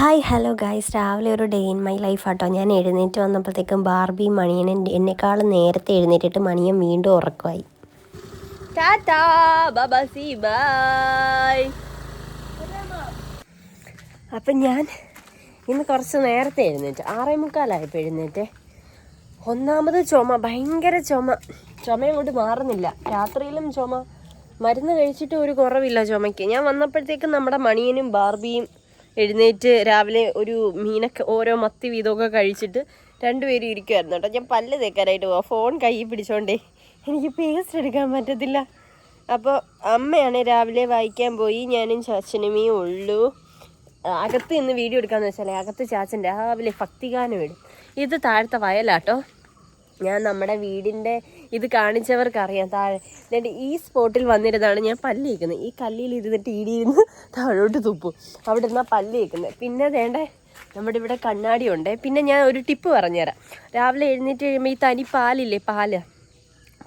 Hi hello guys രാവിലെ ഒരു day in my life ആട്ടോ. ഞാൻ എഴുന്നേറ്റ് വന്നപ്പോഴത്തേക്കും ബാർബി മണിയനെ എന്നെക്കാളും നേരത്തെ എഴുന്നേറ്റിട്ട് മണിയൻ വീണ്ടും ഉറക്കമായി. അപ്പം ഞാൻ ഇന്ന് കുറച്ച് നേരത്തെ എഴുന്നേറ്റ്. ആറേ മുക്കാലായപ്പോൾ എഴുന്നേറ്റ്. ഒന്നാമത് ചുമ ഭയങ്കര ചുമ. ചുമ അങ്ങോട്ട് മാറുന്നില്ല. രാത്രിയിലും ചുമ. മരുന്ന് കഴിച്ചിട്ട് ഒരു കുറവില്ല ചുമയ്ക്ക്. ഞാൻ വന്നപ്പോഴത്തേക്കും നമ്മുടെ മണിയനും ബാർബിയും എഴുന്നേറ്റ് രാവിലെ ഒരു മീനൊക്കെ ഓരോ മത്തി വീതമൊക്കെ കഴിച്ചിട്ട് രണ്ടുപേരും ഇരിക്കുമായിരുന്നു കേട്ടോ. ഞാൻ പല്ല് തേക്കാനായിട്ട് പോവാം. ഫോൺ കയ്യിൽ പിടിച്ചോണ്ടേ. എനിക്ക് പേസ്റ്റ് എടുക്കാൻ പറ്റത്തില്ല. അപ്പോൾ അമ്മയാണ് രാവിലെ വായിക്കാൻ പോയി. ഞാനും ചാച്ചനുമേ ഉള്ളൂ. അകത്ത് ഇന്ന് വീഡിയോ എടുക്കാന്ന് വെച്ചാൽ അകത്ത് ചാച്ചൻ രാവിലെ ഭക്തിഗാനം ഇടും. ഇത് താഴത്തെ വയലാട്ടോ. ഞാൻ നമ്മുടെ വീടിന്റെ ഇത് കാണിച്ചവർക്കറിയാം. താഴെ എന്നിട്ട് ഈ സ്പോട്ടിൽ വന്നിരുന്നാണ് ഞാൻ പല്ലിയിക്കുന്നത് ഈ കല്ലിൽ ഇരുന്നിട്ട് ഇടിയിരുന്ന് താഴോട്ട് തുപ്പും. അവിടെ നിന്നാ പല്ലിയിക്കുന്നത് പിന്നെ വേണ്ടേ നമ്മുടെ ഇവിടെ കണ്ണാടി ഉണ്ട്. പിന്നെ ഞാൻ ഒരു ടിപ്പ് പറഞ്ഞുതരാം. രാവിലെ എഴുന്നേറ്റ് കഴിയുമ്പോൾ ഈ തനി പാലില്ലേ പാൽ?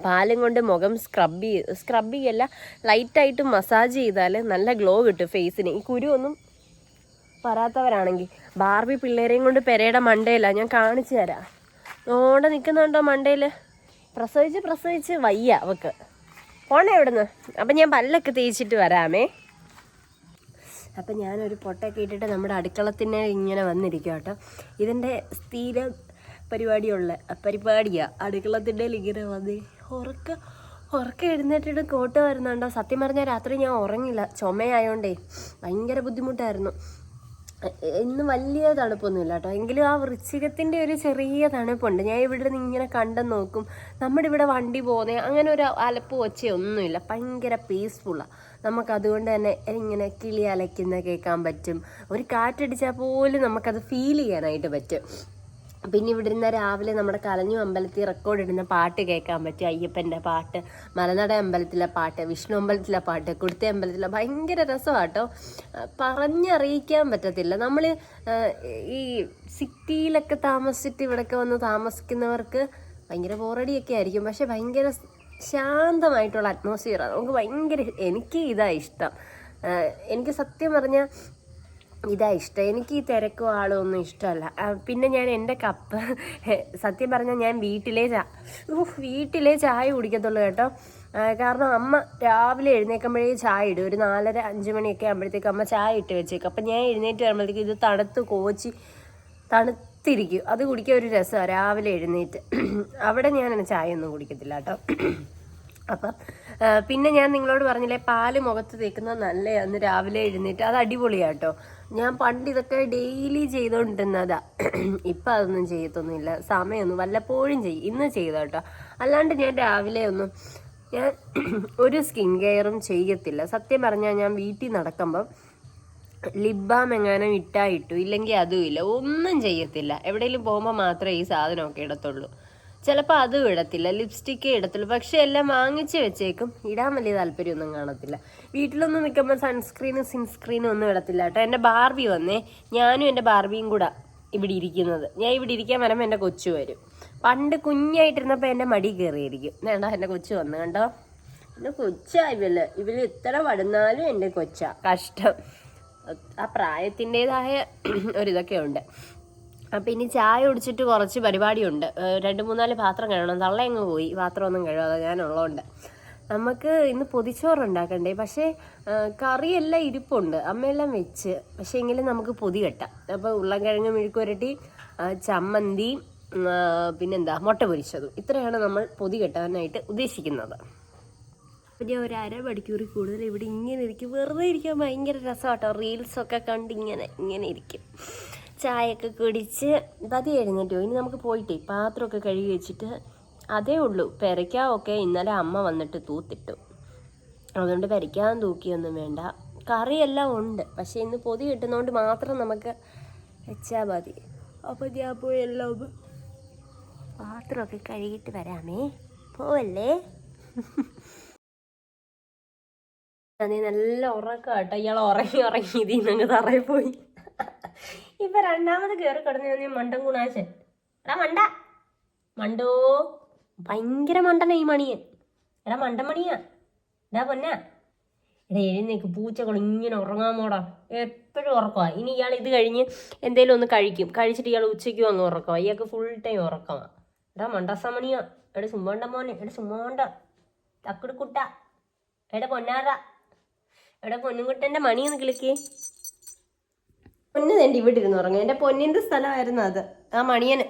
പാലും കൊണ്ട് മുഖം സ്ക്രബ് ചെയ്ത് സ്ക്രബ് ചെയ്യല്ല ലൈറ്റായിട്ട് മസാജ് ചെയ്താൽ നല്ല ഗ്ലോ കിട്ടും ഫേസിന് ഈ കുരു ഒന്നും വരാത്തവരാണെങ്കിൽ ബാർബി പിള്ളേരെയും കൊണ്ട് പെരയുടെ മണ്ടയിലാണ് ഞാൻ കാണിച്ചു തരാം നോടെ നിൽക്കുന്നുണ്ടോ മണ്ടയിൽ പ്രസവിച്ച് പ്രസവിച്ച് വയ്യ അവക്ക്. പോണേ ഇവിടുന്ന് അപ്പം ഞാൻ പല്ലൊക്കെ തേച്ചിട്ട് വരാമേ. അപ്പം ഞാനൊരു പൊട്ടൊക്കെ ഇട്ടിട്ട് നമ്മുടെ അടുക്കളത്തിന് ഇങ്ങനെ വന്നിരിക്കും കേട്ടോ. ഇതിന്റെ സ്ഥിര പരിപാടിയുള്ള പരിപാടിയാണ് അടുക്കളത്തിന്റെ ഇങ്ങനെ വന്ന് ഉറക്ക ഉറക്കം എഴുന്നേറ്റിട്ട് കോട്ട് വരുന്നുണ്ടോ? സത്യം പറഞ്ഞാൽ രാത്രി ഞാൻ ഉറങ്ങില്ല. ചുമയായോണ്ടേ ഭയങ്കര ബുദ്ധിമുട്ടായിരുന്നു. ഇന്ന് വലിയ തണുപ്പൊന്നുമില്ല കേട്ടോ എങ്കിലും ആ വൃശ്ചികത്തിന്റെ ഒരു ചെറിയ തണുപ്പുണ്ട്. ഞാൻ ഇവിടെ നിന്ന് ഇങ്ങനെ കണ്ടെന്ന് നോക്കും. നമ്മുടെ ഇവിടെ വണ്ടി പോകുന്നത് അങ്ങനെ ഒരു അലപ്പ് ഒച്ചയൊന്നുമില്ല ഭയങ്കര പീസ്ഫുള്ളാണ് നമുക്ക് അതുകൊണ്ട് തന്നെ ഇങ്ങനെ കിളി അലയ്ക്കുന്ന കേൾക്കാൻ പറ്റും. ഒരു കാറ്റടിച്ചാൽ പോലും നമുക്കത് ഫീൽ ചെയ്യാനായിട്ട് പറ്റും. പിന്നെ ഇവിടെ ഇരുന്ന രാവിലെ നമ്മുടെ കലഞ്ഞു അമ്പലത്തിൽ റെക്കോർഡ് ഇടുന്ന പാട്ട് കേൾക്കാൻ പറ്റും അയ്യപ്പന്റെ പാട്ട് മലനട അമ്പലത്തിലെ പാട്ട് വിഷ്ണു അമ്പലത്തിലെ പാട്ട് കുടുത്ത അമ്പലത്തിലെ ഭയങ്കര രസമാട്ടോ. പറഞ്ഞറിയിക്കാൻ പറ്റത്തില്ല. നമ്മൾ ഈ സിറ്റിയിലൊക്കെ താമസിച്ചിട്ട് ഇവിടെയൊക്കെ വന്ന് താമസിക്കുന്നവർക്ക് ഭയങ്കര ബോറടിയൊക്കെ ആയിരിക്കും. പക്ഷെ ഭയങ്കര ശാന്തമായിട്ടുള്ള അറ്റ്മോസ്ഫിയറാണ് നമുക്ക് ഭയങ്കര എനിക്ക് ഇതാണ് ഇഷ്ടം. എനിക്ക് സത്യം പറഞ്ഞാൽ ഇതാ ഇഷ്ടം. എനിക്ക് ഈ തിരക്കും ആളും ഒന്നും ഇഷ്ടമല്ല. പിന്നെ ഞാൻ എന്റെ കപ്പ് സത്യം പറഞ്ഞാൽ ഞാൻ വീട്ടിലേ ചാ വീട്ടിലേ ചായ കുടിക്കത്തുള്ളൂ കേട്ടോ. കാരണം അമ്മ രാവിലെ എഴുന്നേൽക്കുമ്പോഴേ ചായ ഇടും. ഒരു നാലര അഞ്ച് മണിയൊക്കെ ആകുമ്പോഴത്തേക്ക് അമ്മ ചായ ഇട്ട് വെച്ചേക്കും. അപ്പം ഞാൻ എഴുന്നേറ്റ് വരുമ്പോഴത്തേക്ക് ഇത് തണുത്ത് കോച്ചി തണുത്തിരിക്കും. അത് കുടിക്കാൻ ഒരു രസമാണ് രാവിലെ എഴുന്നേറ്റ്. അവിടെ ഞാൻ ചായ ഒന്നും കുടിക്കത്തില്ല കേട്ടോ. അപ്പം പിന്നെ ഞാൻ നിങ്ങളോട് പറഞ്ഞില്ലേ പാൽ മുഖത്ത് തേക്കുന്നത് അന്ന് രാവിലെ എഴുന്നേറ്റ്. അത് അടിപൊളിയാട്ടോ ഞാൻ പണ്ട് ഇതൊക്കെ ഡെയിലി ചെയ്തുകൊണ്ടിരുന്നതാ ഇപ്പം അതൊന്നും ചെയ്യത്തൊന്നുമില്ല. സമയമൊന്നും വല്ലപ്പോഴും ചെയ്യും. ഇന്ന് ചെയ്ത കേട്ടോ. അല്ലാണ്ട് ഞാൻ രാവിലെ ഒന്നും ഞാൻ ഒരു സ്കിൻ കെയറും ചെയ്യത്തില്ല. സത്യം പറഞ്ഞാൽ ഞാൻ വീട്ടിൽ നടക്കുമ്പം ലിബാം എങ്ങാനും ഇട്ടാ ഇട്ടു ഇല്ലെങ്കിൽ അതും ഇല്ല. ഒന്നും ചെയ്യത്തില്ല. എവിടെയെങ്കിലും പോകുമ്പോൾ മാത്രമേ ഈ സാധനമൊക്കെ ഇടത്തുള്ളൂ. ചിലപ്പോൾ അത് ഇടത്തില്ല ലിപ്സ്റ്റിക്കേ ഇടത്തുള്ളൂ പക്ഷെ എല്ലാം വാങ്ങിച്ച് വെച്ചേക്കും. ഇടാൻ വലിയ താല്പര്യമൊന്നും കാണത്തില്ല. വീട്ടിലൊന്നും നിൽക്കുമ്പോൾ സൺസ്ക്രീനും സിൻസ്ക്രീനും ഒന്നും ഇടത്തില്ല കേട്ടോ. എന്റെ ബാർബി വന്നേ. ഞാനും എന്റെ ബാർബിയും കൂടെ ഇവിടെ ഇരിക്കുന്നത്. ഞാൻ ഇവിടെ ഇരിക്കാൻ വരുമ്പോൾ എന്റെ കൊച്ചു വരും. പണ്ട് കുഞ്ഞായിട്ടിരുന്നപ്പോൾ എന്റെ മടി കയറിയിരിക്കും. വേണ്ട എന്റെ കൊച്ചു വന്നു കണ്ടോ? എന്റെ കൊച്ചാ ഇവൽ ഇവൽ ഇത്ര വടുന്നാലും എന്റെ കൊച്ചാ. കഷ്ടം. ആ പ്രായത്തിന്റെതായ ഒരിതൊക്കെ ഉണ്ട്. അപ്പം ഇനി ചായ കുടിച്ചിട്ട് കുറച്ച് പരിപാടിയുണ്ട്. രണ്ട് മൂന്നാൽ പാത്രം കഴുകണം. തള്ളയങ്ങ് പോയി. പാത്രം പാത്രമൊന്നും കഴുകാതെ ഞാനുള്ളതുകൊണ്ട് നമുക്ക് ഇന്ന് പൊതിച്ചോറ് ഉണ്ടാക്കണ്ടേ പക്ഷേ കറിയെല്ലാം ഇരിപ്പുണ്ട്. അമ്മയെല്ലാം വെച്ച്. പക്ഷേ എങ്കിലും നമുക്ക് പൊതി കെട്ടാം. അപ്പോൾ ഉരുളക്കിഴങ്ങ് മെഴുക്കുരട്ടി ചമ്മന്തി പിന്നെന്താ മുട്ട പൊരിച്ചതും. ഇത്രയാണ് നമ്മൾ പൊതി കെട്ടാനായിട്ട് ഉദ്ദേശിക്കുന്നത്. ഞാൻ ഒരു അരമണിക്കൂറിൽ കൂടുതൽ ഇവിടെ ഇങ്ങനെ ഇരിക്കും. വെറുതെ ഇരിക്കാൻ ഭയങ്കര രസമാട്ടോ. റീൽസൊക്കെ കണ്ട് ഇങ്ങനെ ഇങ്ങനെ ഇരിക്കും. ചായയൊക്കെ കുടിച്ച് പതി എഴുന്നേറ്റോ. ഇനി നമുക്ക് പോയിട്ടേ പാത്രമൊക്കെ കഴുകി വെച്ചിട്ട്. അതേ ഉള്ളൂ പെരയ്ക്കാവൊക്കെ ഇന്നലെ അമ്മ വന്നിട്ട് തൂത്തിട്ടു. അതുകൊണ്ട് പെരയ്ക്കാൻ തൂക്കിയൊന്നും വേണ്ട. കറിയെല്ലാം ഉണ്ട് പക്ഷേ ഇന്ന് പൊതി കിട്ടുന്നതുകൊണ്ട് മാത്രം നമുക്ക് വെച്ചാൽ മതി. അപ്പോൾ ഞാൻ പോയി എല്ലാം പാത്രമൊക്കെ കഴുകിയിട്ട് വരാമേ. പോവല്ലേ? അതെ നല്ല ഉറക്കം കേട്ടോ ഇയാൾ ഉറങ്ങി ഉറങ്ങി ഇതിൽ നിന്ന് തറയിൽ പോയി. ഇപ്പൊ രണ്ടാമത് കയറി കിടന്നു മണ്ടൻ ഗുണാശൻ. എടാ മണ്ട. മണ്ടോ? ഭയങ്കര മണ്ടന ഈ മണിയൻ. എടാ മണ്ടൻ മണിയാ. എടാ പൊന്ന. എടാ എഴുന്നേക്ക് പൂച്ചകൾ ഇങ്ങനെ ഉറങ്ങാൻ മോടാ എപ്പോഴും ഉറക്കമാണ് ഇനി ഇയാൾ ഇത് കഴിഞ്ഞ് എന്തേലും ഒന്ന് കഴിക്കും. കഴിച്ചിട്ട് ഇയാൾ ഉച്ചയ്ക്കും അങ്ങ് ഉറക്കമാണ് ഇയാൾക്ക് ഫുൾ ടൈം ഉറക്കാം എടാ മണ്ടസമണിയാ എടാ സുമ്മണ്ട മോനെ. എടാ സുമ്മണ്ട തക്കുടുക്കുട്ട. എടാ പൊന്നാറ എടാ പൊന്നുകുട്ടന്റെ മണി ഒന്ന് കിളിക്കേ. പൊന്ന് തേണ്ടി ഇവിടെ ഇരുന്ന് ഉറങ്ങും. എന്റെ പൊന്നിന്റെ സ്ഥലമായിരുന്നു അത്. ആ മണിയൻ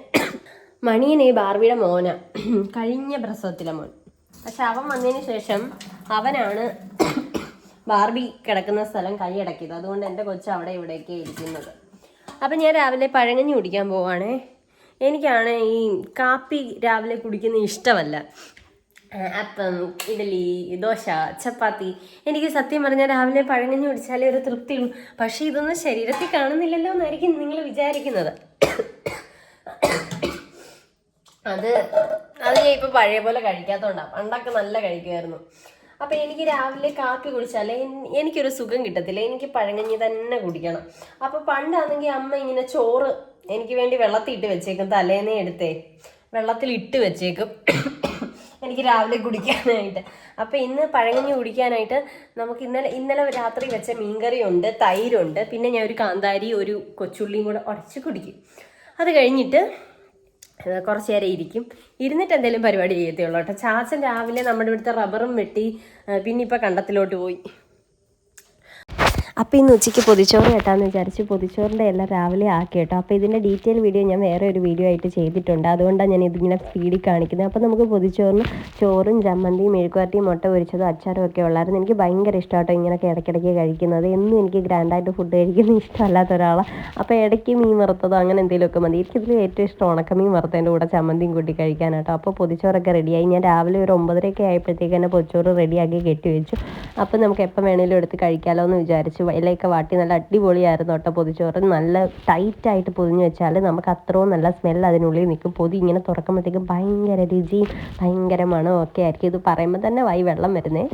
മണിയൻ ഈ ബാർബിയുടെ മോന. കഴിഞ്ഞ പ്രസവത്തിലെ മോൻ. പക്ഷെ അവൻ വന്നതിന് ശേഷം അവനാണ് ബാർബി കിടക്കുന്ന സ്ഥലം കൈയടക്കിയത്. അതുകൊണ്ട് എന്റെ കൊച്ചു അവിടെ ഇവിടെയൊക്കെ ഇരിക്കുന്നത്. അപ്പം ഞാൻ രാവിലെ പഴങ്ങഞ്ഞി കുടിക്കാൻ പോവാണേ. എനിക്കാണ് ഈ കാപ്പി രാവിലെ കുടിക്കുന്നത് ഇഷ്ടമല്ല. അപ്പം ഇഡലി ദോശ ചപ്പാത്തി. എനിക്ക് സത്യം പറഞ്ഞാൽ രാവിലെ പഴങ്ങഞ്ഞു കുടിച്ചാലേ ഒരു തൃപ്തിയുള്ളൂ. പക്ഷേ ഇതൊന്നും ശരീരത്തിൽ കാണുന്നില്ലല്ലോ എന്നായിരിക്കും നിങ്ങൾ വിചാരിക്കുന്നത്. അത് അത് ഞാൻ ഇപ്പം പഴയ പോലെ കഴിക്കാത്തതുകൊണ്ടാണ് പണ്ടൊക്കെ നല്ല കഴിക്കുമായിരുന്നു അപ്പം എനിക്ക് രാവിലെ കാപ്പി കുടിച്ചാൽ എനിക്കൊരു സുഖം കിട്ടത്തില്ല. എനിക്ക് പഴങ്ങഞ്ഞി തന്നെ കുടിക്കണം. അപ്പോൾ പണ്ടാണെങ്കിൽ അമ്മ ഇങ്ങനെ ചോറ് എനിക്ക് വേണ്ടി വെള്ളത്തിൽ ഇട്ട് വെച്ചേക്കും തലേന്നേ എടുത്തേ. വെള്ളത്തിൽ ഇട്ട് വെച്ചേക്കും. എനിക്ക് രാവിലെ കുടിക്കാനായിട്ട്. അപ്പോൾ ഇന്ന് പഴങ്കഞ്ഞി കുടിക്കാനായിട്ട് നമുക്ക് ഇന്നലെ ഇന്നലെ രാത്രി വെച്ച മീൻകറിയുണ്ട് തൈരുണ്ട് പിന്നെ ഞാൻ ഒരു കാന്താരി ഒരു കൊച്ചുള്ളിയും കൂടെ ഉടച്ച് കുടിക്കും. അത് കഴിഞ്ഞിട്ട് കുറച്ച് നേരം ഇരിക്കും. ഇരുന്നിട്ട് എന്തെങ്കിലും പരിപാടി ചെയ്യത്തേ ഉള്ളൂ കേട്ടോ. ചാച്ചൻ രാവിലെ നമ്മുടെ ഇവിടുത്തെ റബ്ബറും വെട്ടി പിന്നെ ഇപ്പം കണ്ടത്തിലോട്ട് പോയി. അപ്പോൾ ഇന്ന് ഉച്ചയ്ക്ക് പൊതിച്ചോറ് കേട്ടാന്ന് വിചാരിച്ച് പൊതിച്ചോറിന്റെ എല്ലാം രാവിലെ ആക്കി കേട്ടോ. അപ്പോൾ ഇതിന്റെ ഡീറ്റെയിൽ വീഡിയോ ഞാൻ വേറെ ഒരു വീഡിയോ ആയിട്ട് ചെയ്തിട്ടുണ്ട്. അതുകൊണ്ടാണ് ഞാൻ ഇതിങ്ങനെ സ്പീഡിൽ കാണിക്കുന്നത്. അപ്പോൾ നമുക്ക് പൊതിച്ചോറിന് ചോറും ചമ്മന്തിയും മെഴുക്കുവരട്ടിയും മുട്ട പൊരിച്ചതും അച്ചാറും ഒക്കെ ഉള്ളായിരുന്നു. എനിക്ക് ഭയങ്കര ഇഷ്ടമാട്ടോ ഇങ്ങനെയൊക്കെ ഇടയ്ക്കിടയ്ക്ക് കഴിക്കുന്നത്. എന്നും എനിക്ക് ഗ്രാൻഡായിട്ട് ഫുഡ് കഴിക്കുന്ന ഇഷ്ടമല്ലാത്ത ഒരാളാണ് അപ്പോൾ ഇടയ്ക്ക് മീൻ വറുത്തതോ അങ്ങനെ എന്തെങ്കിലുമൊക്കെ മതി. എനിക്കിതിൽ ഏറ്റവും ഇഷ്ടം ഉണക്കമീൻ വറുത്തതിന്റെ കൂടെ ചമ്മന്തിയും കൂട്ടി കഴിക്കാനാട്ടോ. അപ്പോൾ പൊതിച്ചോറൊക്കെ റെഡിയായി. ഞാൻ രാവിലെ ഒരു ഒമ്പതരയൊക്കെ ആയപ്പോഴത്തേക്ക് തന്നെ പൊതിച്ചോറ് റെഡിയാക്കി കെട്ടി വെച്ചു. അപ്പോൾ നമുക്ക് എപ്പം വേണേലും എടുത്ത് കഴിക്കാമല്ലോ എന്ന് വിചാരിച്ചു. ഇലയൊക്കെ വാട്ടി നല്ല അടിപൊളിയായിരുന്നു കേട്ടോ പൊതിച്ചോറ്. നല്ല ടൈറ്റായിട്ട് പൊതിഞ്ഞ് വെച്ചാൽ നമുക്ക് അത്രയും നല്ല സ്മെല്ല് അതിനുള്ളിൽ നിൽക്കും. പൊതി ഇങ്ങനെ തുറക്കുമ്പോഴത്തേക്കും ഭയങ്കര രുചിയും ഭയങ്കര മണവും ഒക്കെ ആയിരിക്കും. ഇത് പറയുമ്പോൾ തന്നെ വൈ വെള്ളം വരുന്നേ.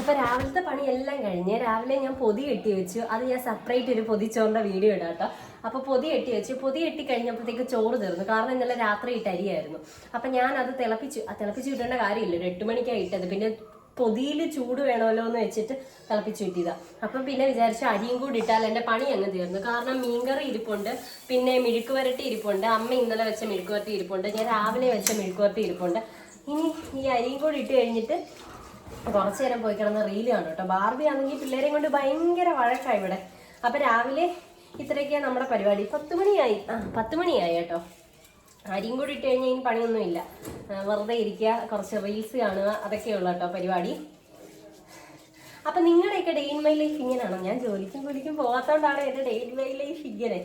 അപ്പോൾ രാവിലത്തെ എല്ലാം കഴിഞ്ഞ് രാവിലെ ഞാൻ പൊതി കെട്ടി വെച്ചു. അത് ഞാൻ സെപ്പറേറ്റ് ഒരു പൊതിച്ചോറിന്റെ വീഡിയോ ഇടാം കേട്ടോ. അപ്പോൾ പൊതി കെട്ടി വെച്ചു. പൊതി കെട്ടി കഴിഞ്ഞപ്പോഴത്തേക്ക് ചോറ് തീർന്നു. കാരണം ഇന്നലെ രാത്രി ഇട്ട് അരിയായിരുന്നു. അപ്പം ഞാൻ അത് തിളപ്പിച്ചു. ആ തിളപ്പിച്ച് കിട്ടേണ്ട കാര്യമില്ല. ഒരു എട്ട് മണിക്കാണ് ഇട്ടത്. പിന്നെ പൊതിയിൽ ചൂട് വേണമല്ലോ എന്ന് വെച്ചിട്ട് തിളപ്പിച്ച് കിട്ടിയതാ അപ്പം പിന്നെ വിചാരിച്ചു അരിയും കൂടി ഇട്ടാൽ എന്റെ പണി അങ്ങ് തീർന്നു. കാരണം മീൻകറി ഇരിപ്പുണ്ട് പിന്നെ മെഴുക്ക് വരട്ടി ഇരിപ്പുണ്ട് അമ്മ ഇന്നലെ വെച്ച മെഴുക്ക് വരട്ടി ഇരിപ്പുണ്ട് ഞാൻ രാവിലെ വെച്ച മെഴുക്ക് വരട്ടി ഇരിപ്പുണ്ട്. ഇനി ഈ അരിയും കൂടി ഇട്ട് കഴിഞ്ഞിട്ട് കുറച്ചു നേരം പോയി കിടന്ന് റീൽ കാണും കേട്ടോ. ബാർബി ആണെങ്കിൽ പിള്ളേരെയും കൊണ്ട് ഭയങ്കര വഴക്കാണ് ഇവിടെ. അപ്പൊ രാവിലെ ഇത്രയൊക്കെയാണ് നമ്മുടെ പരിപാടി. പത്ത് മണിയായി. ആ പത്ത് മണിയായി കേട്ടോ. അരിയും കൂടി ഇട്ട് കഴിഞ്ഞാൽ ഇനി പണിയൊന്നുമില്ല. വെറുതെ ഇരിക്കുക കുറച്ച് റീൽസ് കാണുക അതൊക്കെയുള്ള കേട്ടോ പരിപാടി. അപ്പൊ നിങ്ങളുടെയൊക്കെ ഡേ ഇൻ മൈ ലൈഫ് ഇങ്ങനെയാണോ? ഞാൻ ജോലിക്കും കൂലിക്കും പോകാത്തോണ്ടാണ് എന്റെ ഡേ ഇൻ മൈ ലൈഫ് ഇങ്ങനെ.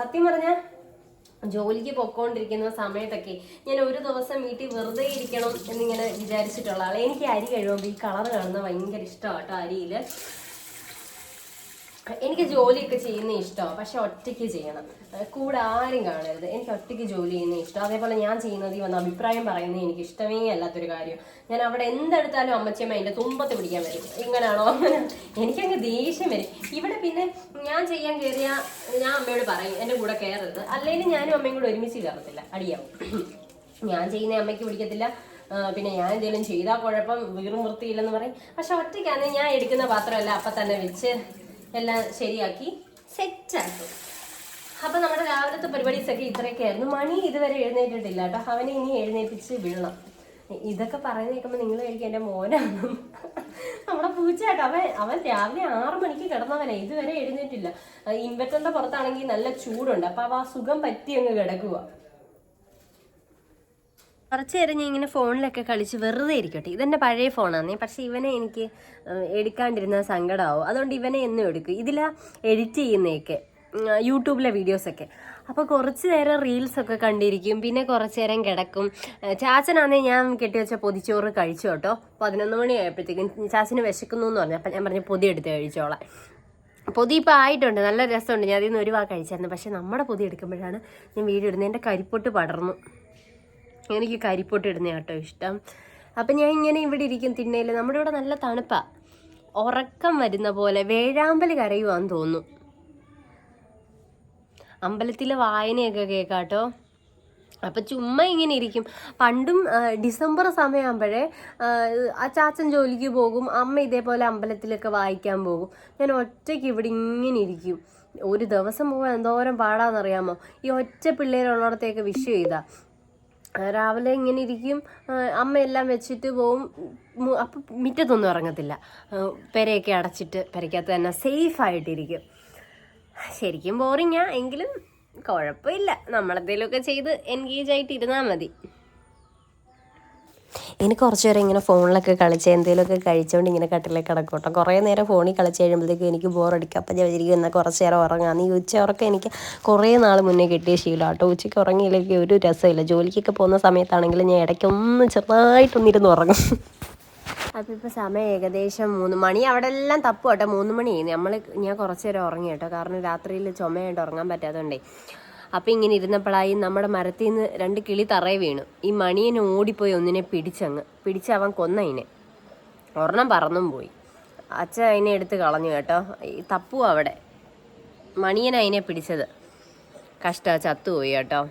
സത്യം പറഞ്ഞാൽ ജോലിക്ക് പൊക്കോണ്ടിരിക്കുന്ന സമയത്തൊക്കെ ഞാൻ ഒരു ദിവസം വീട്ടിൽ വെറുതെ ഇരിക്കണം എന്നിങ്ങനെ വിചാരിച്ചിട്ടുള്ള ആളെ. എനിക്ക് അരി കഴിയുമ്പോൾ ഈ കളർ കാണുന്നത് ഭയങ്കര ഇഷ്ടമാണ് കേട്ടോ അരിയിൽ എനിക്ക് ജോലിയൊക്കെ ചെയ്യുന്ന ഇഷ്ടമാണ് പക്ഷെ ഒറ്റയ്ക്ക് ചെയ്യണം. കൂടെ ആരും കാണരുത്. എനിക്ക് ഒറ്റയ്ക്ക് ജോലി ചെയ്യുന്ന ഇഷ്ടം അതേപോലെ ഞാൻ ചെയ്യുന്നത് ഈ വന്ന അഭിപ്രായം പറയുന്നത് എനിക്ക് ഇഷ്ടമേ അല്ലാത്തൊരു കാര്യം. ഞാൻ അവിടെ എന്തെടുത്താലും അമ്മച്ചമ്മ എന്റെ തുമ്പത്ത് പിടിക്കാൻ വരും. ഇങ്ങനെയാണോ എനിക്കങ്ങ് ദേഷ്യം വരും. ഇവിടെ പിന്നെ ഞാൻ ചെയ്യാൻ കയറിയ ഞാൻ അമ്മയോട് പറയും എന്റെ കൂടെ കയറരുത്. അല്ലെങ്കിൽ ഞാനും അമ്മയും കൂടെ ഒരുമിച്ച് കയറത്തില്ല. അടിയാവും. ഞാൻ ചെയ്യുന്ന അമ്മയ്ക്ക് പിടിക്കത്തില്ല. പിന്നെ ഞാൻ എന്തെങ്കിലും ചെയ്താൽ കുഴപ്പം വീറും വൃത്തിയില്ലെന്ന് പറയും. പക്ഷെ ഒറ്റയ്ക്കാണ് ഞാൻ എടുക്കുന്ന പാത്രമല്ല അപ്പം തന്നെ വെച്ച് എല്ലാം ശരിയാക്കി സെറ്റാക്കും അപ്പം നമ്മുടെ രാവിലത്തെ പരിപാടീസ് ഒക്കെ ഇത്രയൊക്കെ ആയിരുന്നു മണി ഇതുവരെ എഴുന്നേറ്റിട്ടില്ല കേട്ടോ. അവനെ ഇനി എഴുന്നേൽപ്പിച്ച് വിടണം. ഇതൊക്കെ പറയുന്ന കേൾക്കുമ്പോൾ നിങ്ങൾ കഴിക്കും എന്റെ മോനാണ്. നമ്മുടെ പൂച്ചയാട്ടോ അവൻ അവൻ രാവിലെ ആറ് മണിക്ക് കിടന്നവനെ. ഇതുവരെ എഴുന്നേറ്റില്ല. ഇൻവെർട്ടറിന്റെ പുറത്താണെങ്കിൽ നല്ല ചൂടുണ്ട്. അപ്പൊ അവ സുഖം പറ്റി അങ്ങ് കിടക്കുക കുറച്ച് നേരം ഞാൻ ഇങ്ങനെ ഫോണിലൊക്കെ കളിച്ച് വെറുതെ ഇരിക്കട്ടെ. ഇതെന്റെ പഴയ ഫോണാണ് പക്ഷെ ഇവനെ എനിക്ക് എടുക്കാണ്ടിരുന്ന സങ്കടമാവും അതുകൊണ്ട് ഇവനെ എന്നും എടുക്കും. ഇതിലാ എഡിറ്റ് ചെയ്യുന്നതൊക്കെ യൂട്യൂബിലെ വീഡിയോസൊക്കെ. അപ്പോൾ കുറച്ച് നേരം റീൽസൊക്കെ കണ്ടിരിക്കും. പിന്നെ കുറച്ച് നേരം കിടക്കും. ചാച്ചനാണെ ഞാൻ കെട്ടിവെച്ച പൊതിച്ചോറ് കഴിച്ചു കേട്ടോ. പതിനൊന്ന് മണി ആയപ്പോഴത്തേക്കും ചാച്ചന് വിശക്കുന്നു എന്ന് പറഞ്ഞു. അപ്പം ഞാൻ പറഞ്ഞു പൊതി എടുത്ത് കഴിച്ചോളാം. പൊതി ഇപ്പൊ ആയിട്ടുണ്ട്. നല്ല രസമുണ്ട്. ഞാൻ അതിൽ നിന്ന് ഒരു വാ കഴിച്ചായിരുന്നു. പക്ഷെ നമ്മുടെ പൊതി എടുക്കുമ്പോഴാണ് ഞാൻ വീഡിയോ ഇടുന്നത്. എന്റെ കരിപ്പൊട്ട് പടർന്നു. എനിക്ക് കരിപ്പൊട്ട് ഇടുന്ന ഇഷ്ടം. അപ്പം ഞാൻ ഇങ്ങനെ ഇവിടെ ഇരിക്കും തിണ്ണയിൽ നമ്മുടെ ഇവിടെ നല്ല തണുപ്പാണ് ഉറക്കം വരുന്ന പോലെ വേഴാമ്പൽ കരയുവാന്ന് തോന്നുന്നു. അമ്പലത്തിലെ വായനയൊക്കെ കേൾക്കാട്ടോ. അപ്പം ചുമ്മാ ഇങ്ങനെ ഇരിക്കും. പണ്ടും ഡിസംബർ സമയമാകുമ്പോഴേ അച്ചാച്ചൻ ജോലിക്ക് പോകും. അമ്മ ഇതേപോലെ അമ്പലത്തിലൊക്കെ വായിക്കാൻ പോകും. ഞാൻ ഒറ്റയ്ക്ക് ഇവിടെ ഇങ്ങനെ ഇരിക്കും. ഒരു ദിവസം പോകാൻ എന്തോരം പാടാന്നറിയാമോ? ഈ ഒറ്റ പിള്ളേരുള്ളിടത്തേക്ക് വിഷ് ചെയ്താ. ആ, രാവിലെ ഇങ്ങനെ ഇരിക്കും. അമ്മ എല്ലാം വെച്ചിട്ട് പോവും. അപ്പം മുറ്റത്തൊന്നും ഇറങ്ങത്തില്ല. പെരയൊക്കെ അടച്ചിട്ട് പെരയ്ക്കകത്ത് തന്നെ സേഫായിട്ടിരിക്കും. ശരിക്കും ബോറിങ്ങാ. എങ്കിലും കുഴപ്പമില്ല. നമ്മളെന്തെങ്കിലുമൊക്കെ ചെയ്ത് എൻഗേജ് ആയിട്ട് ഇരുന്നാൽ മതി. എനിക്ക് കുറച്ച് നേരം ഇങ്ങനെ ഫോണിലൊക്കെ കളിച്ച് എന്തെങ്കിലുമൊക്കെ കഴിച്ചുകൊണ്ട് ഇങ്ങനെ കട്ടിലേക്ക് കിടക്കും കേട്ടോ കുറേ നേരം ഫോണിൽ കളിച്ച് കഴിയുമ്പോഴത്തേക്കും എനിക്ക് ബോറടിക്കും. അപ്പം ഞാൻ വിചാരിക്കും എന്നാൽ കുറച്ച് നേരം ഉറങ്ങാം. ഈ ഉച്ച ഉറക്കം എനിക്ക് കുറേ നാൾ മുന്നേ കിട്ടിയ ശീലം കേട്ടോ ഉച്ചയ്ക്ക് ഉറങ്ങിയില്ലെങ്കിൽ ഒരു രസമില്ല. ജോലിക്കൊക്കെ പോകുന്ന സമയത്താണെങ്കിൽ ഞാൻ ഇടയ്ക്ക് ഒന്ന് ചെറുതായിട്ടൊന്നിരുന്ന് ഉറങ്ങും. അപ്പം ഇപ്പോൾ സമയം ഏകദേശം മൂന്ന് മണി. അവിടെ എല്ലാം തപ്പു കേട്ടോ മൂന്ന് മണി. നമ്മൾ ഞാൻ കുറച്ച് നേരം ഉറങ്ങി കേട്ടോ കാരണം രാത്രിയിൽ ചുമയായിട്ട് ഉറങ്ങാൻ പറ്റാത്തതുകൊണ്ടേ അപ്പം ഇങ്ങനെ ഇരുന്നപ്പോഴായി നമ്മുടെ മരത്തിൽ നിന്ന് രണ്ട് കിളി തറയെ വീണു. ഈ മണിയനെ ഓടിപ്പോയി ഒന്നിനെ പിടിച്ചങ്ങ്. പിടിച്ച് അവൻ കൊന്നതിനെ ഒരെണ്ണം പറന്നും പോയി. അച്ഛൻ അതിനെ എടുത്ത് കളഞ്ഞു കേട്ടോ. ഈ തപ്പു അവിടെ. മണിയൻ അതിനെ പിടിച്ചത്. കഷ്ട ചത്തുപോയി കേട്ടോ.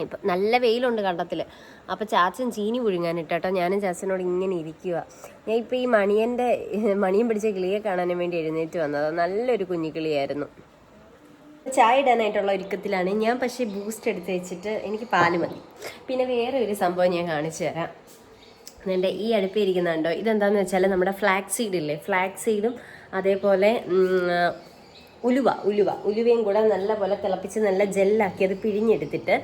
ഇപ്പം നല്ല വെയിലുണ്ട് കണ്ടത്തിൽ അപ്പോൾ ചാച്ചൻ ചീനി പുഴുങ്ങാനിട്ട് ഞാനും ചാച്ചനോട് ഇങ്ങനെ ഇരിക്കുക ഞാൻ ഇപ്പോൾ ഈ മണിയന്റെ മണിയും പിടിച്ച കിളിയെ കാണാനും വേണ്ടി എഴുന്നേറ്റ് വന്നത്. നല്ലൊരു കുഞ്ഞു കിളിയായിരുന്നു ചായ ഇടാനായിട്ടുള്ള ഒരുക്കത്തിലാണ്. ഞാൻ പക്ഷേ ബൂസ്റ്റ് എടുത്ത് വെച്ചിട്ട് എനിക്ക് പാൽ മതി. പിന്നെ വേറെ ഒരു സംഭവം ഞാൻ കാണിച്ചു തരാം. എന്റെ ഈ അടുപ്പിരിക്കുന്നുണ്ടോ ഇതെന്താണെന്ന് വെച്ചാൽ നമ്മുടെ ഫ്ലാക്സ് സീഡ് ഇല്ലേ? ഫ്ലാക്സ് സീഡും അതേപോലെ ഉലുവ ഉലുവ. ഉലുവയും കൂടെ നല്ല പോലെ തിളപ്പിച്ച് നല്ല ജെല്ലാക്കി അത് പിഴിഞ്ഞെടുത്തിട്ട്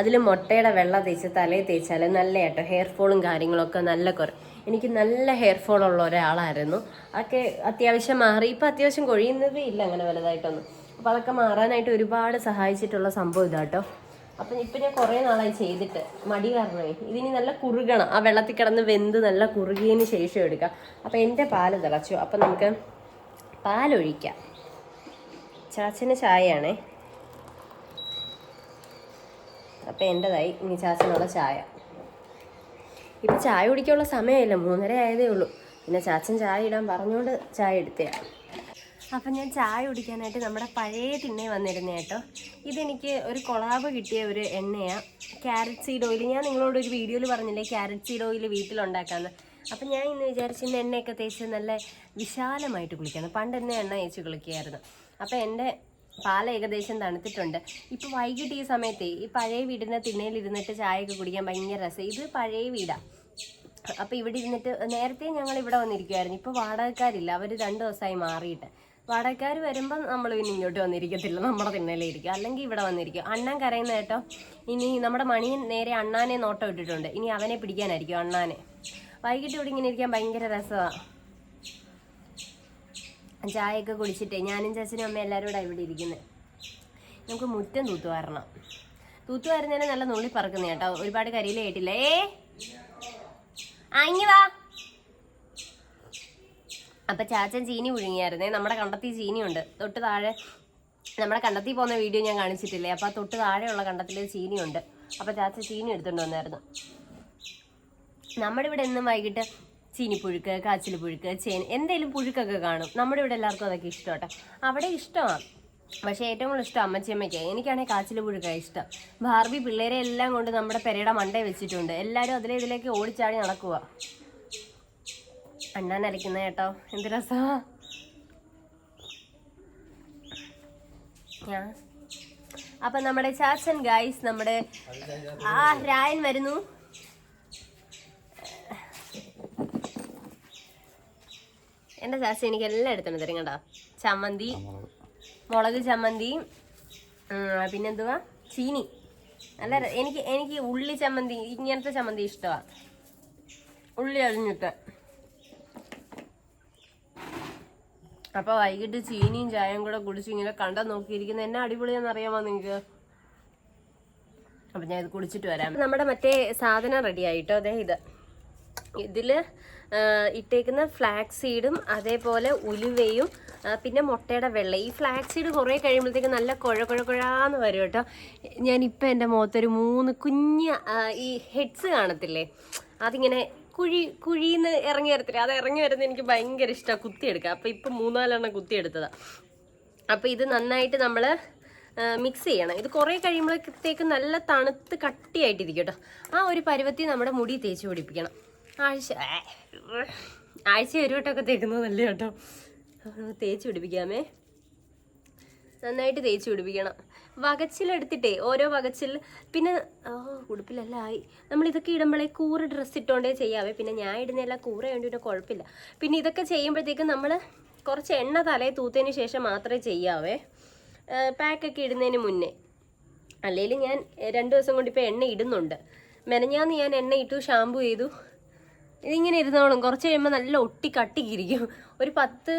അതിൽ മുട്ടയുടെ വെള്ളം തേച്ച് തലയിൽ തേച്ചാൽ നല്ല കേട്ടോ ഹെയർ ഫോളും കാര്യങ്ങളൊക്കെ നല്ല കുറ എനിക്ക് നല്ല ഹെയർ ഫോൾ ഉള്ള ഒരാളായിരുന്നു. അതൊക്കെ അത്യാവശ്യം മാറി. ഇപ്പം അത്യാവശ്യം കൊഴിയുന്നതേ ഇല്ല അങ്ങനെ വലുതായിട്ടൊന്നും. അതൊക്കെ മാറാനായിട്ട് ഒരുപാട് സഹായിച്ചിട്ടുള്ള സംഭവം ഇതാട്ടോ. അപ്പം ഇപ്പൊ ഞാൻ കുറേ നാളായി ചെയ്തിട്ട് മടി കാരണമേ ഇതിനി നല്ല കുറുകണം. ആ വെള്ളത്തിൽ കിടന്ന് വെന്ത് നല്ല കുറുകിയതിന് ശേഷം എടുക്കാം. അപ്പം എന്റെ പാൽ തിളച്ചു. അപ്പം നമുക്ക് പാലൊഴിക്കാം. ചാച്ചന് ചായയാണേ. അപ്പം എന്റെതായി ഇനി ചാച്ചനുള്ള ചായ. ഇപ്പൊ ചായ കുടിക്കാനുള്ള സമയമല്ല. മൂന്നര ആയതേ ഉള്ളൂ. പിന്നെ ചാച്ചൻ ചായ ഇടാൻ പറഞ്ഞുകൊണ്ട് ചായ എടുത്തതാണ് അപ്പം ഞാൻ ചായ കുടിക്കാനായിട്ട് നമ്മുടെ പഴയ തിണ്ണേ വന്നിരുന്നേ കേട്ടോ. ഇതെനിക്ക് ഒരു കൊളാബ് കിട്ടിയ ഒരു എണ്ണയാണ് ക്യാരറ്റ് സീഡ് ഓയിൽ ഞാൻ നിങ്ങളോട് ഒരു വീഡിയോയിൽ പറഞ്ഞില്ലേ ക്യാരറ്റ് സീഡ് ഓയിൽ വീട്ടിലുണ്ടാക്കാമെന്ന് അപ്പം ഞാൻ ഇന്ന് വിചാരിച്ചു ഇന്ന് എണ്ണയൊക്കെ തേച്ച് നല്ല വിശാലമായിട്ട് കുളിക്കുന്നത് പണ്ട് എന്നെ എണ്ണ തേച്ച് കുളിക്കുകയായിരുന്നു അപ്പം എന്റെ പാല ഏകദേശം തണുത്തിട്ടുണ്ട്. ഇപ്പോൾ വൈകിട്ട് ഈ സമയത്ത് ഈ പഴയ വീടിന്റെ തിണ്ണയിൽ ഇരുന്നിട്ട് ചായയൊക്കെ കുടിക്കാൻ ഭയങ്കര രസം. ഇത് പഴയ വീടാണ് അപ്പോൾ ഇവിടെ ഇരുന്നിട്ട് നേരത്തെ ഞങ്ങൾ ഇവിടെ വന്നിരിക്കുമായിരുന്നു ഇപ്പോൾ വാടകക്കാരില്ല. അവർ രണ്ട് ദിവസമായി മാറിയിട്ട്. വാടകക്കാർ വരുമ്പോൾ നമ്മൾ പിന്നെ ഇങ്ങോട്ട് വന്നിരിക്കത്തില്ല. നമ്മുടെ തിണ്ണയിലേ ഇരിക്കും. അല്ലെങ്കിൽ ഇവിടെ വന്നിരിക്കും. അണ്ണൻ കരയുന്ന കേട്ടോ. ഇനി നമ്മുടെ മണിയൻ നേരെ അണ്ണാനെ നോട്ടം ഇട്ടിട്ടുണ്ട്. ഇനി അവനെ പിടിക്കാനായിരിക്കും അണ്ണാനെ. വൈകിട്ട് ഇവിടെ ഇങ്ങനെ ഇരിക്കാൻ ഭയങ്കര രസമാണ് ചായയൊക്കെ കുടിച്ചിട്ടേ. ഞാനും ചാച്ചനും അമ്മ എല്ലാവരും കൂടെ ഇവിടെ ഇരിക്കുന്നത് നമുക്ക് മുറ്റം തൂത്തു വരണം. വരുന്നതിന് നല്ല നുള്ളി പറക്കുന്ന കേട്ടോ. ഒരുപാട് കരിയിലേട്ടില്ല ഏ? ഇങ്ങ് വാ. അപ്പൊ ചാച്ചൻ ചീനി പുഴുങ്ങിയായിരുന്നേ. നമ്മുടെ കണ്ടത്തി ചീനിയുണ്ട്. തൊട്ട് താഴെ നമ്മുടെ കണ്ടത്തി പോകുന്ന വീഡിയോ ഞാൻ കാണിച്ചിട്ടില്ലേ? അപ്പൊ തൊട്ട് താഴെയുള്ള കണ്ടത്തിൽ ചീനിയുണ്ട്. അപ്പൊ ചാച്ച ചീനി എടുത്തുകൊണ്ട് വന്നായിരുന്നു. നമ്മുടെ ഇവിടെ എന്നും വൈകിട്ട് ചീനിപ്പുഴുക്ക് കാച്ചിൽ പുഴുക്ക് ചേന എന്തെങ്കിലും പുഴുക്കൊക്കെ കാണും. നമ്മുടെ ഇവിടെ എല്ലാവർക്കും അതൊക്കെ ഇഷ്ടമാട്ടെ. അവിടെ ഇഷ്ടമാണ് പക്ഷേ ഏറ്റവും കൂടുതൽ ഇഷ്ടം അമ്മച്ചിയമ്മയ്ക്ക്. എനിക്കാണെങ്കിൽ കാച്ചിൽ പുഴുക്ക ഇഷ്ടം. ബാർബി പിള്ളേരെ എല്ലാം കൊണ്ട് നമ്മുടെ പെരയുടെ മണ്ടേ വെച്ചിട്ടുണ്ട്. എല്ലാവരും അതിലെ ഇതിലേക്ക് ഓടിച്ചാടി നടക്കുക അണ്ണാൻ അരക്കുന്ന കേട്ടോ. എന്ത് രസമാ ഞാൻ അപ്പൊ നമ്മുടെ ചാച്ചൻ ഗായ്സ് നമ്മുടെ ആ രായൻ വരുന്നു. എന്റെ ചാച്ച എനിക്ക് എല്ലാം എടുത്തോണ്ട് തരും കേട്ടോ. ചമ്മന്തി മുളക് ചമ്മന്തി പിന്നെന്തുവാ? ചീനി. നല്ല എനിക്ക് എനിക്ക് ഉള്ളി ചമ്മന്തി ഇങ്ങനത്തെ ചമ്മന്തി ഇഷ്ടമാ ഉള്ളി അരിഞ്ഞിട്ട്. അപ്പൊ വൈകിട്ട് ചീനിയും ചായയും കൂടെ കുടിച്ച് ഇങ്ങനെ കണ്ട നോക്കിയിരിക്കുന്ന എന്നെ അടിപൊളിയാന്ന് അറിയാമോ നിങ്ങക്ക്? അപ്പൊ ഞാൻ ഇത് കുടിച്ചിട്ട് വരാം. നമ്മുടെ മറ്റേ സാധനം റെഡി ആയിട്ടോ? അതെ ഇത്. ഇതിൽ ഇട്ടേക്കുന്ന ഫ്ലാക്സ് സീഡും അതേപോലെ ഉലുവയും പിന്നെ മുട്ടയുടെ വെള്ള ഈ ഫ്ലാക്സ് സീഡ് കുറേ കഴിയുമ്പോഴത്തേക്ക് നല്ല കുഴ കുഴ കുഴാന്ന് വരും കേട്ടോ. ഇപ്പം എന്റെ മുഖത്തൊരു മൂന്ന് കുഞ്ഞ് ഈ ഹെഡ്സ് കാണത്തില്ലേ? അതിങ്ങനെ കുഴി കുഴിന്ന് ഇറങ്ങി വരത്തില്ല. അത് ഇറങ്ങി വരുന്നത് എനിക്ക് ഭയങ്കര ഇഷ്ടമാണ് കുത്തിയെടുക്കുക അപ്പം ഇപ്പം മൂന്നാലെണ്ണം കുത്തിയെടുത്തതാണ് അപ്പോൾ ഇത് നന്നായിട്ട് നമ്മൾ മിക്സ് ചെയ്യണം. ഇത് കുറേ കഴിയുമ്പോഴത്തേക്ക് നല്ല തണുത്ത് കട്ടിയായിട്ടിരിക്കും കേട്ടോ ആ ഒരു പരുവത്തി നമ്മുടെ മുടി തേച്ച് പിടിപ്പിക്കണം. ആഴ്ച ആഴ്ച ഒരു വട്ടമൊക്കെ തേക്കുന്നത് നല്ല കേട്ടോ തേച്ച് പിടിപ്പിക്കാമേ. നന്നായിട്ട് തേച്ച് പിടിപ്പിക്കണം. വകച്ചിലെടുത്തിട്ടേ ഓരോ വകച്ചിൽ. പിന്നെ ഉടുപ്പിലല്ല ആയി. നമ്മൾ ഇതൊക്കെ ഇടുമ്പോഴേ കൂറ് ഡ്രസ്സ് ഇട്ടുകൊണ്ടേ ചെയ്യാവേ. പിന്നെ ഞാൻ ഇടുന്നതെല്ലാം കൂറ വേണ്ടിയിട്ട് കുഴപ്പമില്ല പിന്നെ ഇതൊക്കെ ചെയ്യുമ്പോഴത്തേക്കും നമ്മൾ കുറച്ച് എണ്ണ തലയിൽ തൂത്തതിന് ശേഷം മാത്രമേ ചെയ്യാവേ. പാക്കൊക്കെ ഇടുന്നതിന് മുന്നേ. അല്ലെങ്കിൽ ഞാൻ രണ്ട് ദിവസം കൊണ്ട് ഇപ്പോൾ എണ്ണ ഇടുന്നുണ്ട്. മെനഞ്ഞാന്ന് ഞാൻ എണ്ണ ഇട്ടു ഷാമ്പു ചെയ്തു. ഇതിങ്ങനെ ഇരുന്നോളും. കുറച്ച് കഴിയുമ്പോൾ നല്ല ഒട്ടി കട്ടിക്കിരിക്കും. ഒരു പത്ത്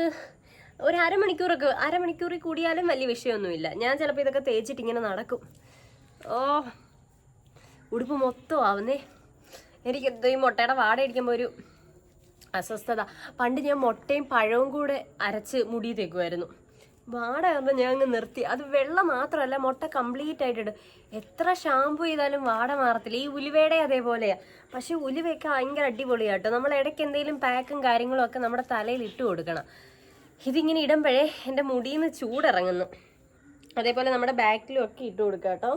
ഒരു അരമണിക്കൂറൊക്കെ അരമണിക്കൂറിൽ കൂടിയാലും വലിയ വിഷയമൊന്നുമില്ല. ഞാൻ ചിലപ്പോൾ ഇതൊക്കെ തേച്ചിട്ട് ഇങ്ങനെ നടക്കും. ഓ ഉടുപ്പ് മൊത്തം ആവുന്നേ. എനിക്ക് എന്തോ ഈ മുട്ടയുടെ വാട അടിക്കുമ്പോൾ ഒരു അസ്വസ്ഥത. പണ്ട് ഞാൻ മുട്ടയും പഴവും കൂടെ അരച്ച് മുടി തേക്കുമായിരുന്നു വാട കാരണം ഞാൻ അങ്ങ് നിർത്തി. അത് വെള്ളം മാത്രമല്ല മുട്ട കംപ്ലീറ്റ് ആയിട്ടിടും എത്ര ഷാമ്പു ചെയ്താലും വാട മാറത്തില്ല. ഈ ഉലുവയുടെ അതേപോലെയാ. പക്ഷെ ഉലുവയൊക്കെ ഭയങ്കര അടിപൊളിയാട്ടോ. നമ്മൾ ഇടയ്ക്ക് എന്തെങ്കിലും പാക്കും കാര്യങ്ങളും ഒക്കെ നമ്മുടെ തലയിൽ ഇട്ട് കൊടുക്കണം. ഇതിങ്ങനെ ഇടുമ്പോഴേ എന്റെ മുടിയിൽ നിന്ന് ചൂടിറങ്ങുന്നു. അതേപോലെ നമ്മുടെ ബാക്കിലും ഒക്കെ ഇട്ട് കൊടുക്കാം കേട്ടോ.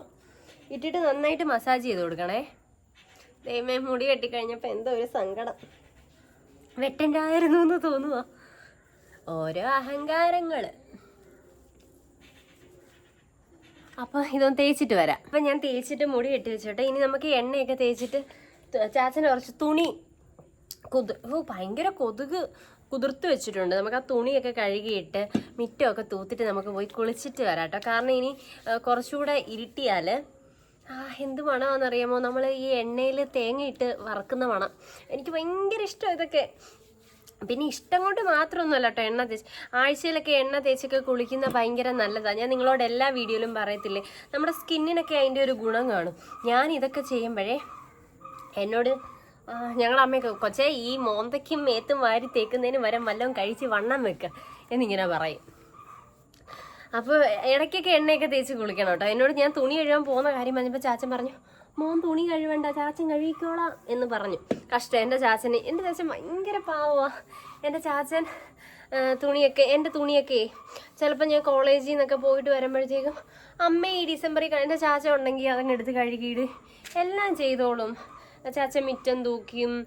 ഇട്ടിട്ട് നന്നായിട്ട് മസാജ് ചെയ്ത് കൊടുക്കണേ. ദൈവമേ മുടി കെട്ടിക്കഴിഞ്ഞപ്പോൾ എന്തോ ഒരു സങ്കടം. വെട്ടണ്ടായിരുന്നു എന്ന് തോന്നുക ഓരോ അഹങ്കാരങ്ങൾ അപ്പോൾ ഇതൊന്ന് തേച്ചിട്ട് വരാം. അപ്പൊ ഞാൻ തേച്ചിട്ട് മുടി കെട്ടി വെച്ചോട്ടെ. ഇനി നമുക്ക് എണ്ണയൊക്കെ തേച്ചിട്ട് ചാച്ചന് കുറച്ച് തുണി കൊതു ഓ ഭയങ്കര കൊതുക്. കുതിർത്ത് വെച്ചിട്ടുണ്ട്. നമുക്ക് ആ തുണിയൊക്കെ കഴുകിയിട്ട് മിറ്റമൊക്കെ തൂത്തിട്ട് നമുക്ക് പോയി കുളിച്ചിട്ട് വരാം കേട്ടോ. കാരണം ഇനി കുറച്ചുകൂടെ ഇരുട്ടിയാൽ എന്ത് മണമാണെന്നറിയാമോ? നമ്മൾ ഈ എണ്ണയിൽ തേങ്ങയിട്ട് വറക്കുന്ന മണം. എനിക്ക് ഭയങ്കര ഇഷ്ടം ഇതൊക്കെ. പിന്നെ ഇഷ്ടം കൊണ്ട് മാത്രമൊന്നുമല്ല കേട്ടോ എണ്ണ തേച്ച്. ആഴ്ചയിലൊക്കെ എണ്ണ തേച്ചൊക്കെ കുളിക്കുന്ന ഭയങ്കര നല്ലതാണ് ഞാൻ നിങ്ങളോട് എല്ലാ വീഡിയോയിലും പറയത്തില്ലേ? നമ്മുടെ സ്കിന്നിനൊക്കെ അതിന്റെ ഒരു ഗുണം കാണും. ഞാൻ ഇതൊക്കെ ചെയ്യുമ്പോഴേ എന്നോട് ഞങ്ങളുടെ അമ്മയൊക്കെ കൊച്ചേ ഈ മോന്തയ്ക്കും മേത്തും വാരി തേക്കുന്നതിന് വരെ വല്ലതും കഴിച്ച് വണ്ണം വെക്കുക എന്നിങ്ങനെ പറയും. അപ്പോൾ ഇടയ്ക്കൊക്കെ എണ്ണയൊക്കെ തേച്ച് കുളിക്കണം കേട്ടോ. എന്നോട് ഞാൻ തുണി കഴുകാൻ പോകുന്ന കാര്യം പറഞ്ഞപ്പോൾ ചാച്ചൻ പറഞ്ഞു മോൻ തുണി കഴുകണ്ട ചാച്ചൻ കഴുകിക്കോളാം എന്ന് പറഞ്ഞു. കഷ്ടം. എന്റെ ചാച്ചന് എന്റെ ചാച്ചൻ ഭയങ്കര പാവമാ. എന്റെ ചാച്ചൻ തുണിയൊക്കെ എന്റെ തുണിയൊക്കെ ചിലപ്പോൾ ഞാൻ കോളേജിൽ നിന്നൊക്കെ പോയിട്ട് വരുമ്പോഴത്തേക്കും അമ്മ ഈ ഡിസംബറിൽ എന്റെ ചാച്ച ഉണ്ടെങ്കിൽ അതങ്ങെടുത്ത് കഴുകിയിട്. എല്ലാം ചെയ്തോളും. ചാച്ചൻ മിറ്റം തൂക്കിയും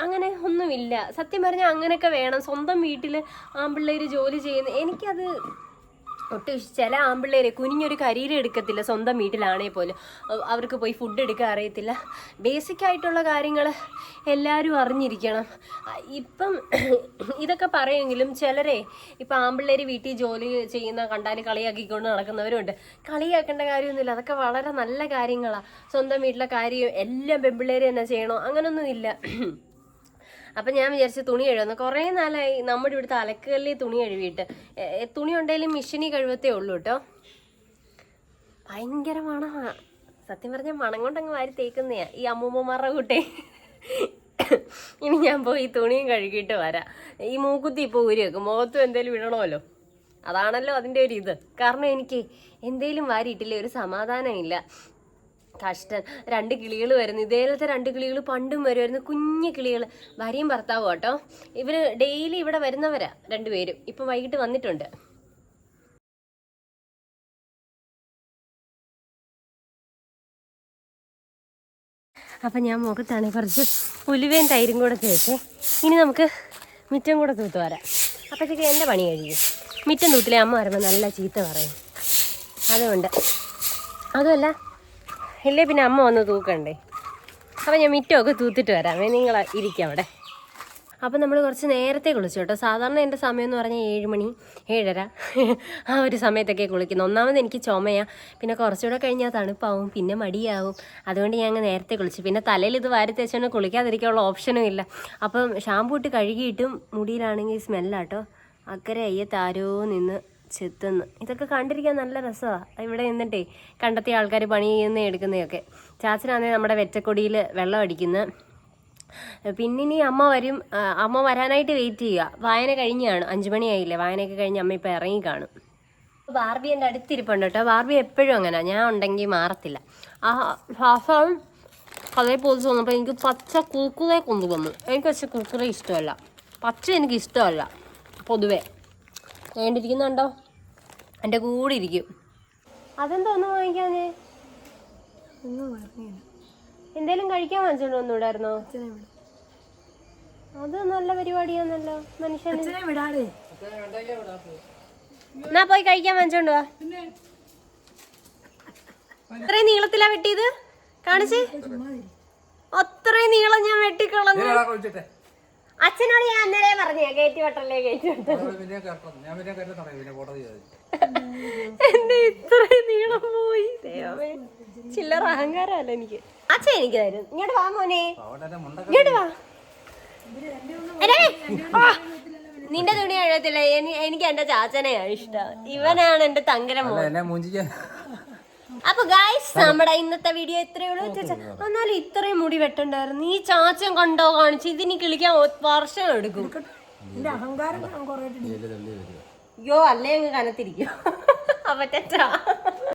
അങ്ങനെ ഒന്നുമില്ല. സത്യം പറഞ്ഞാൽ അങ്ങനെയൊക്കെ വേണം. സ്വന്തം വീട്ടിൽ ആൺപിള്ളേർ ജോലി ചെയ്യുന്ന എനിക്കത് ഒട്ടും ചില ആമ്പിള്ളേരെ കുനിഞ്ഞൊരു കരിയില എടുക്കത്തില്ല സ്വന്തം വീട്ടിലാണേ പോലും. അവ- അവർക്ക് പോയി ഫുഡ് എടുക്കാൻ അറിയത്തില്ല. ബേസിക് ആയിട്ടുള്ള കാര്യങ്ങൾ എല്ലാവരും അറിഞ്ഞിരിക്കണം. ഇപ്പം ഇതൊക്കെ പറയുമെങ്കിലും ചിലരെ ഇപ്പം ആമ്പിള്ളേർ വീട്ടിൽ ജോലി ചെയ്യുന്ന കണ്ടാൽ കളിയാക്കിക്കൊണ്ട് നടക്കുന്നവരുണ്ട്. കളിയാക്കേണ്ട കാര്യമൊന്നുമില്ല. അതൊക്കെ വളരെ നല്ല കാര്യങ്ങളാണ് സ്വന്തം വീട്ടിലെ കാര്യം എല്ലാം പെമ്പിള്ളേർ തന്നെ ചെയ്യണോ? അങ്ങനൊന്നുമില്ല അപ്പം ഞാൻ വിചാരിച്ചു തുണി കഴുകുന്നു. കുറേ നാളായി നമ്മുടെ ഇവിടുത്തെ അലക്കല്ലിൽ തുണി കഴുകിയിട്ട്. തുണി ഉണ്ടെങ്കിലും മെഷീനിൽ കഴുകത്തേ ഉള്ളൂ കേട്ടോ. ഭയങ്കര മണമാ സത്യം പറഞ്ഞാൽ മണം കൊണ്ടങ്ങ് വാരി തേക്കുന്നയാ ഈ അമ്മൂമ്മമാരുടെ കൂട്ടെ. ഇനി ഞാൻ പോയി തുണിയും കഴുകിയിട്ട് വരാം. ഈ മൂക്കുത്തി ഇപ്പോൾ ഊരി വെക്കും. മുഖത്തും എന്തേലും ഇടണമല്ലോ. അതാണല്ലോ അതിന്റെ ഒരു ഇത്. കാരണം എനിക്ക് എന്തേലും വാരിയിട്ടില്ലേ ഒരു സമാധാനമില്ല. കഷ്ടം. രണ്ട് കിളികൾ വരുന്നു. ഇതേപോലത്തെ രണ്ട് കിളികൾ പണ്ടും വരുമായിരുന്നു. കുഞ്ഞു കിളികൾ. ഭാര്യയും ഭർത്താവും കേട്ടോ ഇവർ ഡെയിലി ഇവിടെ വരുന്നവരാ രണ്ടുപേരും. ഇപ്പം വൈകിട്ട് വന്നിട്ടുണ്ട്. അപ്പം ഞാൻ മുഖത്താണ് കുറച്ച് ഉലുവയും തൈരും കൂടെ തേച്ചേ. ഇനി നമുക്ക് മിറ്റം കൂടെ തൂത്ത് വരാം. അപ്പോഴത്തേക്ക് എന്റെ പണി കഴിയും മിറ്റം തൂത്തിലെ അമ്മ വരുമ്പോൾ നല്ല ചീത്ത പറയും. അതുകൊണ്ട്. അതുമല്ല ഇല്ലേ പിന്നെ അമ്മ വന്ന് തൂക്കണ്ടേ? അപ്പം ഞാൻ മിറ്റമൊക്കെ തൂത്തിട്ട് വരാമേ നിങ്ങൾ ഇരിക്കാം അവിടെ. അപ്പം നമ്മൾ കുറച്ച് നേരത്തെ കുളിച്ചു കേട്ടോ. സാധാരണ എന്റെ സമയം എന്ന് പറഞ്ഞാൽ ഏഴ് മണി ഏഴര. ആ ഒരു സമയത്തൊക്കെ കുളിക്കുന്നു. ഒന്നാമത് എനിക്ക് ചുമയാണ് പിന്നെ കുറച്ചുകൂടെ കഴിഞ്ഞാൽ തണുപ്പാവും പിന്നെ മടിയാവും. അതുകൊണ്ട് ഞാൻ നേരത്തെ കുളിച്ചു. പിന്നെ തലയിൽ ഇത് വാരി തേച്ചുകൊണ്ട് കുളിക്കാതിരിക്കാനുള്ള ഓപ്ഷനും ഇല്ല. അപ്പം ഷാമ്പൂ ഇട്ട് കഴുകിയിട്ടും മുടിയിലാണെങ്കിൽ സ്മെല്ലാട്ടോ അക്കരെ അയ്യത്താരോ നിന്ന് ചെത്തുന്നു ഇതൊക്കെ കണ്ടിരിക്കാൻ നല്ല രസമാണ് ഇവിടെ നിന്നിട്ടേ കണ്ടെത്തിയ ആൾക്കാർ പണി ചെയ്യുന്ന എടുക്കുന്നതൊക്കെ. ചാച്ചനാണെങ്കിൽ നമ്മുടെ വെറ്റക്കൊടിയിൽ വെള്ളം അടിക്കുന്ന. പിന്നെ ഇനി അമ്മ വരും. അമ്മ വരാനായിട്ട് വെയിറ്റ് ചെയ്യുക. വായന കഴിഞ്ഞാണ്. അഞ്ചു മണിയായില്ലേ? വായനയൊക്കെ കഴിഞ്ഞ് അമ്മ ഇപ്പം ഇറങ്ങി കാണും. ബാർബി എന്റെ അടുത്തിരിപ്പുണ്ട് കേട്ടോ. ബാർബി എപ്പോഴും അങ്ങനെ. ഞാൻ ഉണ്ടെങ്കിൽ മാറത്തില്ല. ആ ഹാഫാവും കഥയെ പോലീസ് വന്നപ്പോൾ എനിക്ക് പച്ച കുക്കുറെ കൊണ്ടുവന്നു. എനിക്ക് പക്ഷെ കുക്കുറെ ഇഷ്ടമല്ല. പച്ച എനിക്ക് ഇഷ്ടമല്ല. പൊതുവേ. വേണ്ടിയിരിക്കുന്നുണ്ടോ എന്റെ കൂടെ ഇരിക്കും. അതെന്താ ഒന്നും വാങ്ങിക്കാഞ്ഞേ? ഒന്നും പറഞ്ഞില്ല എന്തേലും കഴിക്കാൻ വാങ്ങിച്ചോണ്ട് വന്നൂടായിരുന്നോ? അത് നല്ല പരിപാടിയാന്നല്ലോ മനുഷ്യന്. എന്നാ പോയി കഴിക്കാൻ വാങ്ങിച്ചോണ്ട് വാ. അത്രയും നീളത്തിലാ വെട്ടിയത്? കാണിച്ച്. അത്രയും നീളം ഞാൻ വെട്ടിക്കളഞ്ഞു. അച്ഛനോട് ഞാൻ അന്നേരം പറഞ്ഞു കയറ്റി വട്ടല്ലേ കയറ്റി എന്നെ ഞാൻ ഇത്രയും നീളം പോയി. ദൈവമേ. ചില്ലറ അഹങ്കാരമല്ല എനിക്ക്. അച്ഛൻ എനിക്ക് തരും. ഇങ്ങോട്ട് വാ മോനെ. ഇങ്ങോട്ട് വാ. നിന്റെ തുണി എഴുതത്തില്ല എനിക്ക് എന്റെ ചാച്ചനെയാണ് ഇഷ്ടം. ഇവനാണ് എന്റെ തങ്കര മോൻ അപ്പൊ ഗായ്സ് നമ്മുടെ ഇന്നത്തെ വീഡിയോ ഇത്രയേ ഉള്ളൂ. ചേച്ചാ എന്നാലും ഇത്രയും മുടി വെട്ടണ്ടായിരുന്നു. ഈ ചാച്ചൻ കണ്ടോ കാണിച്ചു ഇതിന് കിളിക്കാൻ വർഷം എടുക്കും. അഹങ്കാരം അയ്യോ അല്ലേ അങ്ങ് കനത്തിരിക്കും. അപ്പൊ